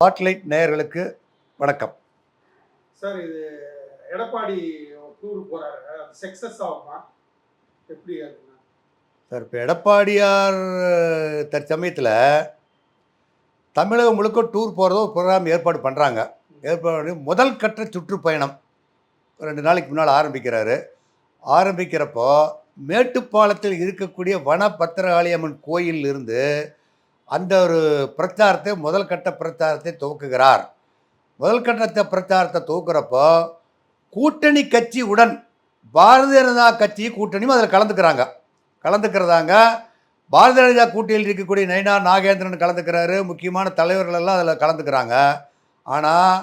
Spotlight நேயர்களுக்கு வணக்கம். Sir இது எடப்பாடி டூர் போறாரு. சக்சஸ் ஆகுமா? எப்படி சார் இப்போ எடப்பாடியார் தற்சமயத்தில் தமிழகம் முழுக்க டூர் போகிறதோ ப்ரோக்ராம் ஏற்பாடு பண்ணுறாங்க ஏற்பாடு முதல் கட்ட சுற்றுப்பயணம் ரெண்டு நாளைக்கு முன்னால் ஆரம்பிக்கிறாரு. ஆரம்பிக்கிறப்போ மேட்டுப்பாளத்தில் இருக்கக்கூடிய வன பத்திரகாளியம்மன் கோயிலில் இருந்து அந்த ஒரு பிரச்சாரத்தை முதல் கட்ட பிரச்சாரத்தை துவக்குகிறார். முதல் கட்டத்தை பிரச்சாரத்தை துவக்குறப்போ கூட்டணி கட்சி உடன் பாரதிய ஜனதா கட்சி கூட்டணியும் அதில் கலந்துக்கிறாங்க. கலந்துக்கிறதாங்க பாரதிய ஜனதா கூட்டணியில் இருக்கக்கூடிய நயினார் நாகேந்திரன் கலந்துக்கிறாரு முக்கியமான தலைவர்கள் எல்லாம் அதில் கலந்துக்கிறாங்க. ஆனால்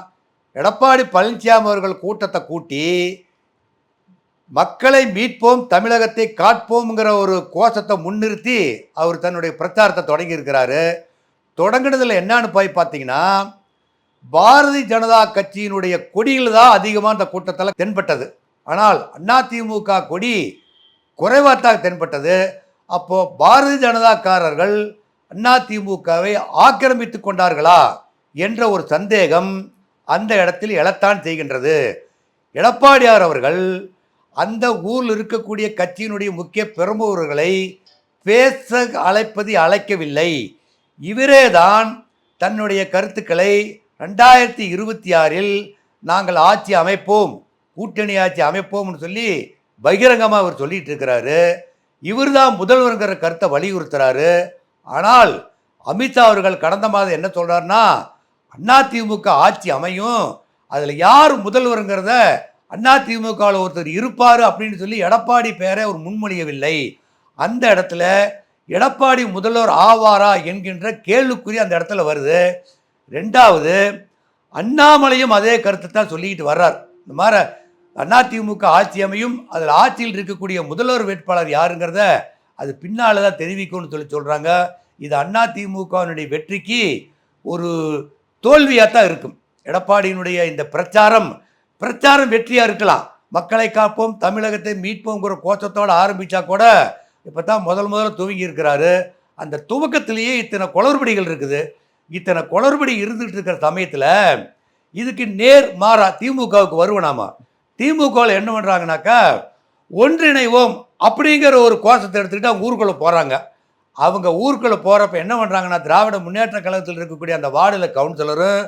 எடப்பாடி பழனிசாமி அவர்கள் கூட்டத்தை கூட்டி மக்களை மீட்போம் தமிழகத்தை காட்போம்ங்கிற ஒரு கோஷத்தை முன்னிறுத்தி அவர் தன்னுடைய பிரச்சாரத்தை தொடங்கி இருக்கிறாரு தொடங்கினதில் என்னன்னு போய் பார்த்தீங்கன்னா பாரதிய ஜனதா கட்சியினுடைய கொடிகள் தான் அதிகமாக அந்த கூட்டத்தில் தென்பட்டது. ஆனால் அதிமுக கொடி குறைவாத்தாக தென்பட்டது. அப்போது பாரதிய ஜனதாக்காரர்கள் அதிமுகவை ஆக்கிரமித்து கொண்டார்களா என்ற ஒரு சந்தேகம் அந்த இடத்தில் எழத்தான் செய்கின்றது. எடப்பாடியார் அவர்கள் அந்த ஊரில் இருக்கக்கூடிய கட்சியினுடைய முக்கிய பெரும்பவர்களை பேச அழைப்பது அழைக்கவில்லை. இவரே தான் தன்னுடைய கருத்துக்களை ரெண்டாயிரத்தி இருபத்தி ஆறில் நாங்கள் ஆட்சி அமைப்போம் கூட்டணி ஆட்சி அமைப்போம்னு சொல்லி பகிரங்கமாக அவர் சொல்லிட்டு இருக்கிறாரு. இவர் தான் முதல்வருங்கிற கருத்தை வலியுறுத்துறாரு. ஆனால் அமித்ஷா அவர்கள் கடந்த மாதம் என்ன சொல்கிறாருன்னா அதிமுக ஆட்சி அமையும் அதில் யார் முதல்வருங்கிறத அண்ணா திமுகவில் ஒருத்தர் இருப்பார் அப்படின்னு சொல்லி எடப்பாடி பேரை அவர் முன்மொழியவில்லை. அந்த இடத்துல எடப்பாடி முதல்வர் ஆவாரா என்கின்ற கேள்விக்குறி அந்த இடத்துல வருது. ரெண்டாவது அண்ணாமலையும் அதே கருத்தை தான் சொல்லிக்கிட்டு வர்றார். இந்த மாதிரி அதிமுக ஆட்சி அமையும் அதில் ஆட்சியில் இருக்கக்கூடிய முதல்வர் வேட்பாளர் யாருங்கிறத அது பின்னால் தான் தெரிவிக்கும்னு சொல்லி சொல்கிறாங்க இது அதிமுகவினுடைய வெற்றிக்கு ஒரு தோல்வியாக தான் இருக்கும். எடப்பாடியினுடைய இந்த பிரச்சாரம் பிரச்சாரம் வெற்றியாக இருக்கலாம். மக்களை காப்போம் தமிழகத்தை மீட்போங்கிற கோஷத்தோடு ஆரம்பித்தா கூட இப்போ தான் முதல் முதல்ல துவங்கி இருக்கிறாரு. அந்த துவக்கத்திலேயே இத்தனை குளறுபடிகள் இருக்குது. இத்தனை குளறுபடி இருந்துகிட்டு இருக்கிற சமயத்தில் இதுக்கு நேர் மாறா திமுகவுக்கு வருவனாமா திமுகவில் என்ன பண்ணுறாங்கனாக்கா ஒன்றிணைவோம் அப்படிங்கிற ஒரு கோஷத்தை எடுத்துக்கிட்டு அவங்க ஊருக்குள்ளே போகிறாங்க அவங்க ஊருக்குள்ளே போகிறப்ப என்ன பண்ணுறாங்கன்னா திராவிட முன்னேற்ற கழகத்தில் இருக்கக்கூடிய அந்த வார்டில் கவுன்சிலரும்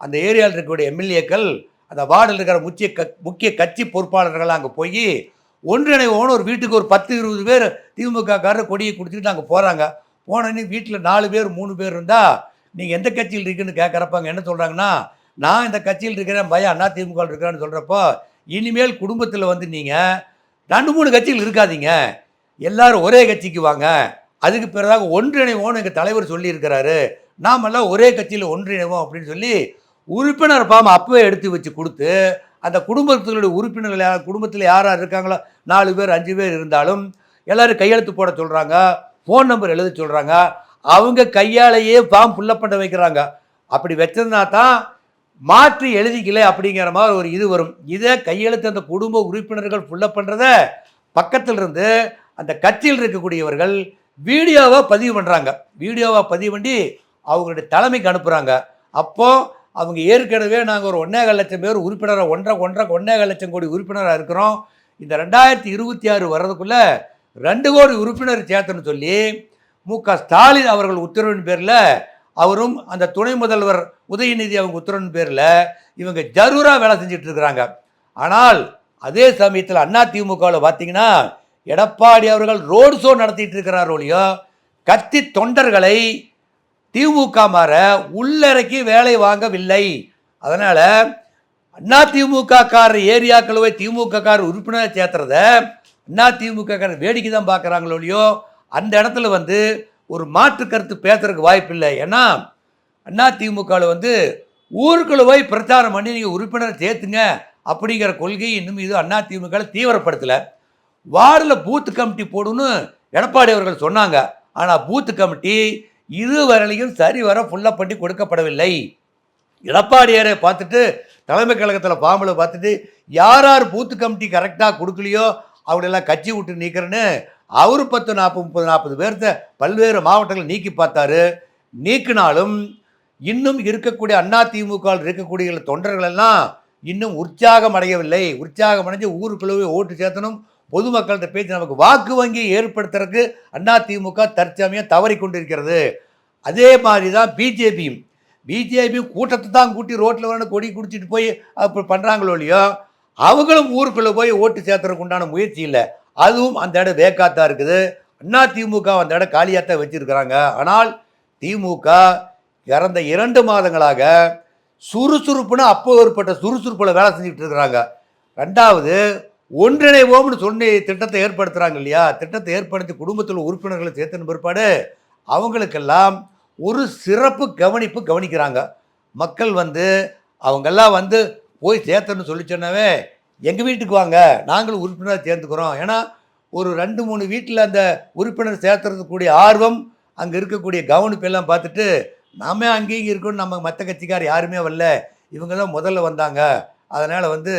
அந்த ஏரியாவில் இருக்கக்கூடிய எம்எல்ஏக்கள் அந்த வார்டில் இருக்கிற முக்கிய க முக்கிய கட்சி பொறுப்பாளர்கள் அங்கே போய் ஒன்றிணைவோன்னு ஒரு வீட்டுக்கு ஒரு பத்து இருபது பேர் திமுகக்காரர் கொடியை கொடுத்துட்டு அங்கே போகிறாங்க போனோடனே வீட்டில் நாலு பேர் மூணு பேர் இருந்தால் நீங்கள் எந்த கட்சியில் இருக்குன்னு கேட்குறப்பாங்க என்ன சொல்கிறாங்கன்னா நான் இந்த கட்சியில் இருக்கிறேன் பயம் அண்ணா திமுக இருக்கிறேன்னு சொல்கிறப்போ இனிமேல் குடும்பத்தில் வந்து நீங்கள் ரெண்டு மூணு கட்சிகள் இருக்காதீங்க. எல்லாரும் ஒரே கட்சிக்கு வாங்க. அதுக்கு பிறகு ஒன்றிணைவோன்னு எங்கள் தலைவர் சொல்லியிருக்கிறாரு. நாமெல்லாம் ஒரே கட்சியில் ஒன்றிணைவோம் அப்படின்னு சொல்லி உறுப்பினர் பாம் அப்பவே எடுத்து வச்சு கொடுத்து அந்த குடும்பத்தினுடைய உறுப்பினர்கள் யார் குடும்பத்தில் யார் யார் இருக்காங்களோ நாலு பேர் அஞ்சு பேர் இருந்தாலும் எல்லோரும் கையெழுத்து போட சொல்கிறாங்க ஃபோன் நம்பர் எழுத சொல்கிறாங்க அவங்க கையாலேயே ஃபார்ம் ஃபில்லப் பண்ண வைக்கிறாங்க. அப்படி வச்சிருந்தா தான் மாற்றி எழுதிக்கல அப்படிங்கிற மாதிரி ஒரு இது வரும். இதை கையெழுத்து அந்த குடும்ப உறுப்பினர்கள் ஃபுல்லப் பண்ணுறத பக்கத்தில் இருந்து அந்த கட்சியில் இருக்கக்கூடியவர்கள் வீடியோவாக பதிவு பண்ணுறாங்க வீடியோவாக பதிவு பண்ணி அவங்களுடைய தலைமைக்கு அனுப்புகிறாங்க அப்போது அவங்க ஏற்கனவே நாங்கள் ஒரு ஒன்றேகால் லட்சம் பேர் உறுப்பினராக ஒன்றரை ஒன்றரை ஒன்றேகால் லட்சம் கோடி உறுப்பினராக இருக்கிறோம். இந்த ரெண்டாயிரத்தி இருபத்தி ஆறு வர்றதுக்குள்ளே ரெண்டு கோடி உறுப்பினர் சேர்த்தன்னு சொல்லி மு க ஸ்டாலின் அவர்கள் உத்தரவின் பேரில் அவரும் அந்த துணை முதல்வர் உதயநிதி அவங்க உத்தரவின் பேரில் இவங்க ஜரூராக வேலை செஞ்சுட்டு இருக்கிறாங்க. ஆனால் அதே சமயத்தில் அண்ணா திமுகவில் பார்த்தீங்கன்னா எடப்பாடி அவர்கள் ரோடு ஷோ நடத்திட்டு இருக்கிறார் ஒழியோ கத்தி தொண்டர்களை திமுக மாற உள்ளறைக்கு வேலை வாங்கவில்லை. அதனால் அண்ணா திமுக காரர் ஏரியாக்கள் திமுக கார் உறுப்பினரை சேர்த்துறத அண்ணா திமுக கார் வேடிக்கை தான் பார்க்குறாங்களோ இல்லையோ அந்த இடத்துல வந்து ஒரு மாற்று கருத்து பேசுறதுக்கு வாய்ப்பு இல்லை. ஏன்னா அண்ணா திமுகவில் வந்து ஊருக்குள்ள போய் பிரச்சாரம் பண்ணி நீங்கள் உறுப்பினரை சேர்த்துங்க அப்படிங்கிற கொள்கை இன்னும் இது அண்ணா திமுகவில் தீவிரப்படுத்தலை. வார்டில் பூத்து கமிட்டி போடுன்னு எடப்பாடி அவர்கள் சொன்னாங்க. ஆனால் பூத்து கமிட்டி இதுவரையிலையும் சரி வர பண்ணி கொடுக்கப்படவில்லை. எடப்பாடியாரை பார்த்துட்டு தலைமை கழகத்தில் பாம்பில் பார்த்துட்டு யார் யார் பூத்து கமிட்டி கரெக்டாக கொடுக்கலையோ அவங்களெல்லாம் கட்சி விட்டு நீக்கிறேன்னு அவர் பத்து நாற்பது முப்பது நாற்பது பேர்த்த பல்வேறு மாவட்டங்கள் நீக்கி பார்த்தாரு. நீக்கினாலும் இன்னும் இருக்கக்கூடிய அண்ணா திமுக இருக்கக்கூடிய தொண்டர்கள் எல்லாம் இன்னும் உற்சாகம் அடையவில்லை. உற்சாகம் அடைஞ்சு ஊருக்குள்ளவே ஓட்டு சேர்த்தணும் பொதுமக்கள்கிட்ட பேசி நமக்கு வாக்கு வங்கி ஏற்படுத்துறதுக்கு அண்ணா திமுக தற்சமயம் தவறி கொண்டிருக்கிறது. அதே மாதிரி தான் பிஜேபியும். பிஜேபியும் கூட்டத்தை தான் கூட்டி ரோட்டில் வரணும் கொடி குடிச்சிட்டு போய் அப்படி பண்ணுறாங்களோ இல்லையோ அவங்களும் ஊருக்குள்ளே போய் ஓட்டு சேர்த்துறதுக்கு உண்டான முயற்சி இல்லை. அதுவும் அந்த இடம் வேக்காத்தான் இருக்குது. அண்ணா திமுக அந்த இடம் காலியாத்தான் வச்சிருக்கிறாங்க. ஆனால் திமுக இறந்த இரண்டு மாதங்களாக சுறுசுறுப்புன்னு அப்போ ஏற்பட்ட சுறுசுறுப்பில் வேலை செஞ்சுட்டு இருக்கிறாங்க. ரெண்டாவது ஒன்றிணைவோம்னு சொல்லி திட்டத்தை ஏற்படுத்துகிறாங்க இல்லையா? திட்டத்தை ஏற்படுத்தி குடும்பத்தில் உறுப்பினர்களை சேர்த்தின பிற்பாடு அவங்களுக்கெல்லாம் ஒரு சிறப்பு கவனிப்பு கவனிக்கிறாங்க. மக்கள் வந்து அவங்கெல்லாம் வந்து போய் சேர்த்தன்னு சொல்லி சொன்னவே எங்கள் வீட்டுக்கு வாங்க நாங்களும் உறுப்பினர் சேர்ந்துக்கிறோம். ஏன்னா ஒரு ரெண்டு மூணு வீட்டில் அந்த உறுப்பினர் சேர்த்துறதுக்கூடிய ஆர்வம் அங்கே இருக்கக்கூடிய கவனிப்பு எல்லாம் பார்த்துட்டு நாம அங்கேயும் இருக்கணும் நம்ம மற்ற கட்சிக்கார் யாருமே வரல. இவங்கெல்லாம் முதல்ல வந்தாங்க. அதனால் வந்து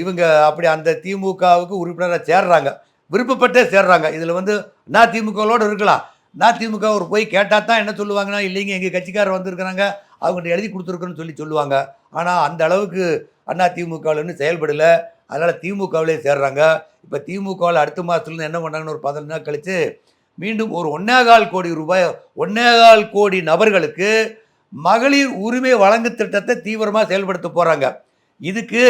இவங்க அப்படி அந்த திமுகவுக்கு உறுப்பினராக சேர்றாங்க. விருப்பப்பட்டே சேர்றாங்க. இதில் வந்து நான் திமுகவோடு இருக்கலாம். நான் திமுக ஒரு போய் கேட்டால் தான் என்ன சொல்லுவாங்கன்னா இல்லைங்க எங்கள் கட்சிக்காரர் வந்திருக்கிறாங்க அவங்கள்ட்ட எழுதி கொடுத்துருக்குன்னு சொல்லி சொல்லுவாங்க. ஆனால் அந்த அளவுக்கு அண்ணா திமுகவில் இன்னும் செயல்படலை. அதனால் திமுகவிலே சேர்றாங்க. இப்போ திமுகவில் அடுத்த மாதத்துலேருந்து என்ன பண்ணாங்கன்னு ஒரு பதினஞ்சு நாள் கழித்து மீண்டும் ஒரு ஒன்னேகால் கோடி ரூபாய் ஒன்னேகால் கோடி நபர்களுக்கு மகளிர் உரிமை வழங்கு திட்டத்தை தீவிரமாக செயல்படுத்த போகிறாங்க இதுக்கு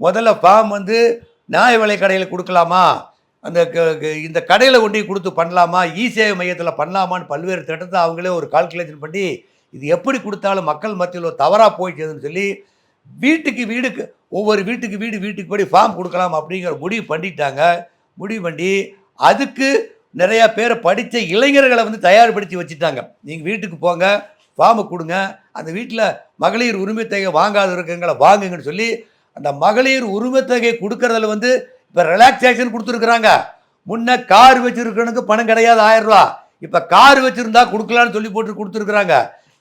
முதல்ல ஃபார்ம் வந்து நியாய விலை கடையில் கொடுக்கலாமா? அந்த க- க- இந்த கடையில் கொண்டு கொடுத்து பண்ணலாமா? இ சேவை மையத்தில் பண்ணலாமான்னு பல்வேறு திட்டத்தை அவங்களே ஒரு கால்குலேஷன் பண்ணி இது எப்படி கொடுத்தாலும் மக்கள் மத்தியில் ஒரு தவறாக போயிடுச்சதுன்னு சொல்லி வீட்டுக்கு வீடுக்கு ஒவ்வொரு வீட்டுக்கு வீடு வீட்டுக்கு போய் ஃபார்ம் கொடுக்கலாம் அப்படிங்கிற முடிவு பண்ணிட்டாங்க. முடிவு பண்ணி அதுக்கு நிறையா பேரை படித்த இளைஞர்களை வந்து தயார்படுத்தி வச்சுட்டாங்க. நீங்கள் வீட்டுக்கு போங்க ஃபார்மை கொடுங்க அந்த வீட்டில் மகளிர் உரிமைத்தொகை வாங்காத இருக்கங்களை வாங்குங்கன்னு சொல்லி அந்த மகளிர் உரிமைத்தொகை கொடுக்கறதுல வந்து இப்போ ரிலாக்ஸேஷன் கொடுத்துருக்குறாங்க. முன்ன கார் வச்சுருக்கனுக்கு பணம் கிடையாது ஆயிரம் ரூபா இப்போ கார் வச்சுருந்தா கொடுக்கலான்னு சொல்லி போட்டு கொடுத்துருக்குறாங்க.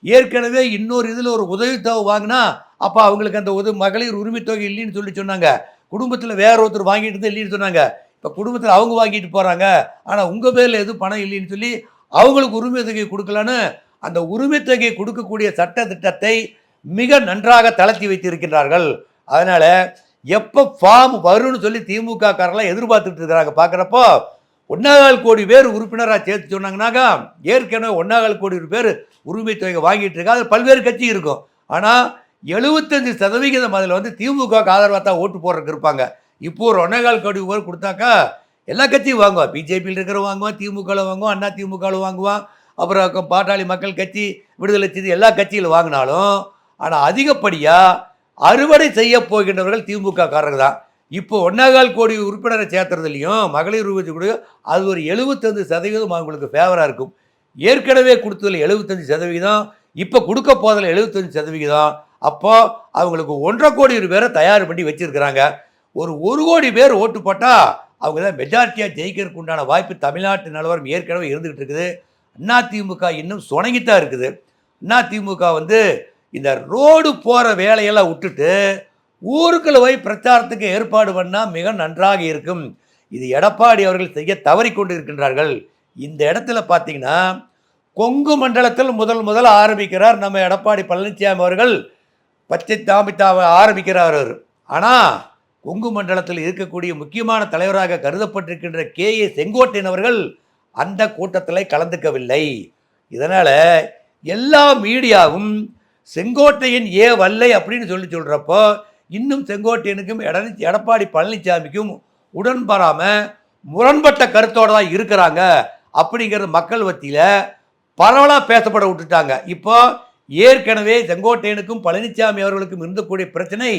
ஏற்கனவே இன்னொரு இதில் ஒரு உதவித்தொகை வாங்கினா அப்போ அவங்களுக்கு அந்த உதவி மகளிர் உரிமைத்தொகை இல்லைன்னு சொல்லி சொன்னாங்க. குடும்பத்தில் வேற ஒருத்தர் வாங்கிட்டு இருந்தால் இல்லைன்னு சொன்னாங்க. இப்போ குடும்பத்தில் அவங்க வாங்கிட்டு போகிறாங்க ஆனால் உங்கள் பேரில் எதுவும் பணம் இல்லைன்னு சொல்லி அவங்களுக்கு உரிமை தொகை கொடுக்கலான்னு அந்த உரிமை கொடுக்கக்கூடிய சட்ட திட்டத்தை மிக நன்றாக தளர்த்தி வைத்திருக்கின்றார்கள். அதனால் எப்போ ஃபார்ம் வரும்னு சொல்லி திமுக காரெல்லாம் எதிர்பார்த்துட்டு இருக்கிறாங்க. பார்க்குறப்போ ஒன்றாவது கோடி பேர் உறுப்பினராக சேர்த்து சொன்னாங்கன்னாக்கா ஏற்கனவே ஒன்றாவது கோடி பேர் உரிமை தொகை வாங்கிட்டு இருக்கா அது பல்வேறு கட்சி இருக்கும். ஆனால் எழுபத்தஞ்சு சதவிகிதம் அதில் வந்து திமுக ஆதரவாக தான் ஓட்டு போடுறதுக்கு இருப்பாங்க. இப்போ ஒரு ஒன்றாவது கோடி பேர் கொடுத்தாக்கா எல்லா கட்சியும் வாங்குவான் பிஜேபியில் இருக்கிற வாங்குவான் திமுகவில் வாங்குவான் அண்ணா திமுகவில் வாங்குவான். அப்புறம் பாட்டாளி மக்கள் கட்சி விடுதலை செய்தி எல்லா கட்சியில் வாங்கினாலும் ஆனால் அதிகப்படியாக அறுவடை செய்ய போகின்றவர்கள் திமுக காரர்கள் தான் இப்போ ஒன்னேகால் கோடி உறுப்பினரை சேர்த்துறதுலையும் மகளிர் உரிமை கூட அது ஒரு எழுபத்தஞ்சு சதவீதம் அவங்களுக்கு ஃபேவராக இருக்கும். ஏற்கனவே கொடுத்ததில் எழுபத்தஞ்சு சதவீதம் இப்போ கொடுக்க போதில் எழுபத்தஞ்சு சதவிகிதம் அப்போ அவங்களுக்கு ஒன்றரை கோடி பேரை தயார் பண்ணி வச்சிருக்கிறாங்க. ஒரு ஒரு கோடி பேர் ஓட்டு போட்டால் அவங்க தான் மெஜாரிட்டியாக ஜெயிக்கிறதுக்கு உண்டான வாய்ப்பு தமிழ்நாட்டு நிலவரம் ஏற்கனவே இருந்துகிட்டு இருக்குது. அதிமுக இன்னும் சுணங்கித்தான் இருக்குது. அதிமுக வந்து இந்த ரோடு போகிற வேலையெல்லாம் விட்டுட்டு ஊருக்குள்ள போய் பிரச்சாரத்துக்கு ஏற்பாடு பண்ணால் மிக நன்றாக இருக்கும். இது எடப்பாடி அவர்கள் செய்ய தவறிக்கொண்டு இருக்கின்றார்கள் இந்த இடத்துல பார்த்தீங்கன்னா கொங்கு மண்டலத்தில் முதல் முதல் ஆரம்பிக்கிறார் நம்ம எடப்பாடி பழனிசாமி அவர்கள். பச்சை தாமித்தாவை ஆரம்பிக்கிறார் அவர். ஆனால் கொங்கு மண்டலத்தில் இருக்கக்கூடிய முக்கியமான தலைவராக கருதப்பட்டிருக்கின்ற கே. ஏ. செங்கோட்டையன் அவர்கள் அந்த கூட்டத்தில் கலந்துக்கவில்லை. இதனால் எல்லா மீடியாவும் செங்கோட்டையன் ஏ வல்லை அப்படின்னு சொல்லி சொல்கிறப்போ இன்னும் செங்கோட்டையனுக்கும் எட எடப்பாடி பழனிசாமிக்கும் உடன்படாமல் முரண்பட்ட கருத்தோடு தான் இருக்கிறாங்க அப்படிங்கிறது மக்கள் மத்தியில் பரவலாக பேசப்பட விட்டுட்டாங்க. இப்போ ஏற்கனவே செங்கோட்டையனுக்கும் பழனிசாமி அவர்களுக்கும் இருந்தக்கூடிய பிரச்சனை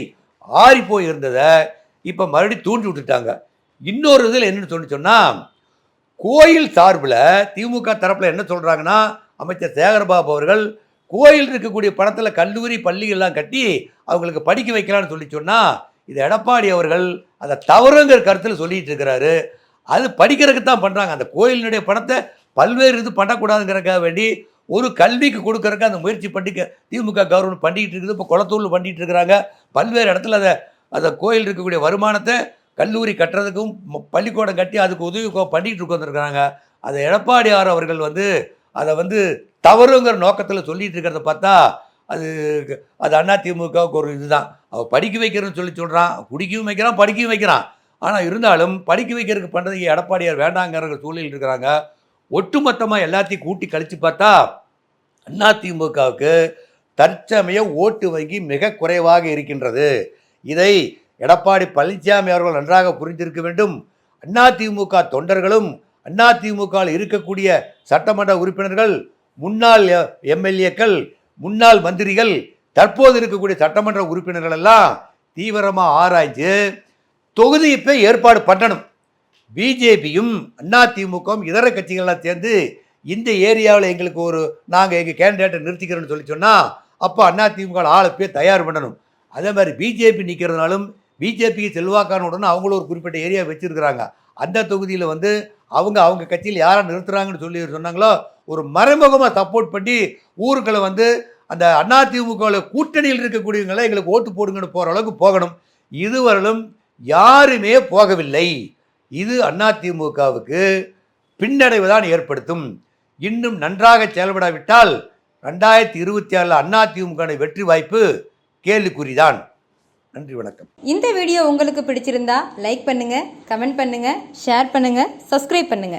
ஆறி போய் இருந்ததை இப்போ மறுபடியும் தூண்டி விட்டுட்டாங்க. இன்னொரு இதில் என்னன்னு சொல்லி சொன்னால் கோயில் சார்பில் திமுக தரப்பில் என்ன சொல்கிறாங்கன்னா அமைச்சர் சேகர்பாபு அவர்கள் கோயில் இருக்கக்கூடிய பணத்தில் கல்லூரி பள்ளிகள்லாம் கட்டி அவங்களுக்கு படிக்க வைக்கலாம்னு சொல்லி சொன்னால் இது எடப்பாடி அவர்கள் அதை தவறுங்கிற கருத்தில் சொல்லிட்டு இருக்கிறாரு. அது படிக்கிறதுக்கு தான் பண்ணுறாங்க அந்த கோயிலினுடைய பணத்தை பல்வேறு இது பண்ணக்கூடாதுங்கிறக்காக வேண்டி ஒரு கல்விக்கு கொடுக்கறதுக்கு அந்த முயற்சி பண்ணிக்க திமுக கவர்மெண்ட் பண்ணிக்கிட்டு இருக்குது. இப்போ குளத்தூரில் பண்ணிட்டு இருக்கிறாங்க. பல்வேறு இடத்துல அதை அந்த கோயில் இருக்கக்கூடிய வருமானத்தை கல்லூரி கட்டுறதுக்கும் பள்ளிக்கூடம் கட்டி அதுக்கு உதவி பண்ணிகிட்டு பண்ணிட்டு உட்காந்துருக்குறாங்க அதை எடப்பாடியார் அவர்கள் வந்து அதை வந்து தவறுங்கிற நோக்கத்தில் சொல்லிட்டு இருக்கிறத பார்த்தா அது அது அண்ணா திமுகவுக்கு ஒரு இதுதான். அவள் படிக்க வைக்கிறேன்னு சொல்லி சொல்கிறான் குடிக்கவும் வைக்கிறான் படிக்கவும் வைக்கிறான். ஆனால் இருந்தாலும் படிக்க வைக்கிறதுக்கு பண்ணுறதுக்கு எடப்பாடியார் வேண்டாங்கிற சூழலில் இருக்கிறாங்க. ஒட்டுமொத்தமாக எல்லாத்தையும் கூட்டி கழித்து பார்த்தா அண்ணா திமுகவுக்கு தற்சமயம் ஓட்டு வங்கி மிக குறைவாக இருக்கின்றது. இதை எடப்பாடி பழனிசாமி அவர்கள் நன்றாக புரிந்திருக்க வேண்டும். அதிமுக தொண்டர்களும் அதிமுகவில் இருக்கக்கூடிய சட்டமன்ற உறுப்பினர்கள் முன்னாள் எம்எல்ஏக்கள் முன்னாள் மந்திரிகள் தற்போது இருக்கக்கூடிய சட்டமன்ற உறுப்பினர்கள் எல்லாம் தீவிரமாக ஆராய்ஞ்சு தொகுதி இப்போ ஏற்பாடு பண்ணணும். பிஜேபியும் அதிமுகவும் இதர கட்சிகள்லாம் சேர்ந்து இந்த ஏரியாவில் எங்களுக்கு ஒரு நாங்கள் எங்கள் கேண்டிடேட்டை நிறுத்திக்கிறோன்னு சொல்லி சொன்னால் அப்போ அதிமுக ஆளை போய் தயார் பண்ணணும். அதே மாதிரி பிஜேபி நிற்கிறதுனாலும் பிஜேபிக்கு செல்வாக்கான உடனே அவங்களும் ஒரு குறிப்பிட்ட ஏரியா வச்சுருக்கிறாங்க. அந்த தொகுதியில் வந்து அவங்க அவங்க கட்சியில் யாரை நிறுத்துறாங்கன்னு சொல்லி சொன்னாங்களோ ஒரு மறைமுகமாக சப்போர்ட் பண்ணி ஊர்களை வந்து அந்த அதிமுகவில் கூட்டணியில் இருக்கக்கூடியவங்களை எங்களுக்கு ஓட்டு போடுங்கன்னு போகிற அளவுக்கு போகணும். இதுவரையிலும் யாருமே போகவில்லை. இது அதிமுகவுக்கு பின்னடைவு தான் ஏற்படுத்தும். இன்னும் நன்றாக செயல்படாவிட்டால் ரெண்டாயிரத்தி இருபத்தி ஆறில் அதிமுக வெற்றி வாய்ப்பு கேள்விக்குறிதான். நன்றி வணக்கம். இந்த வீடியோ உங்களுக்கு பிடிச்சிருந்தா லைக் பண்ணுங்க கமெண்ட் பண்ணுங்க ஷேர் பண்ணுங்க சப்ஸ்கிரைப் பண்ணுங்க.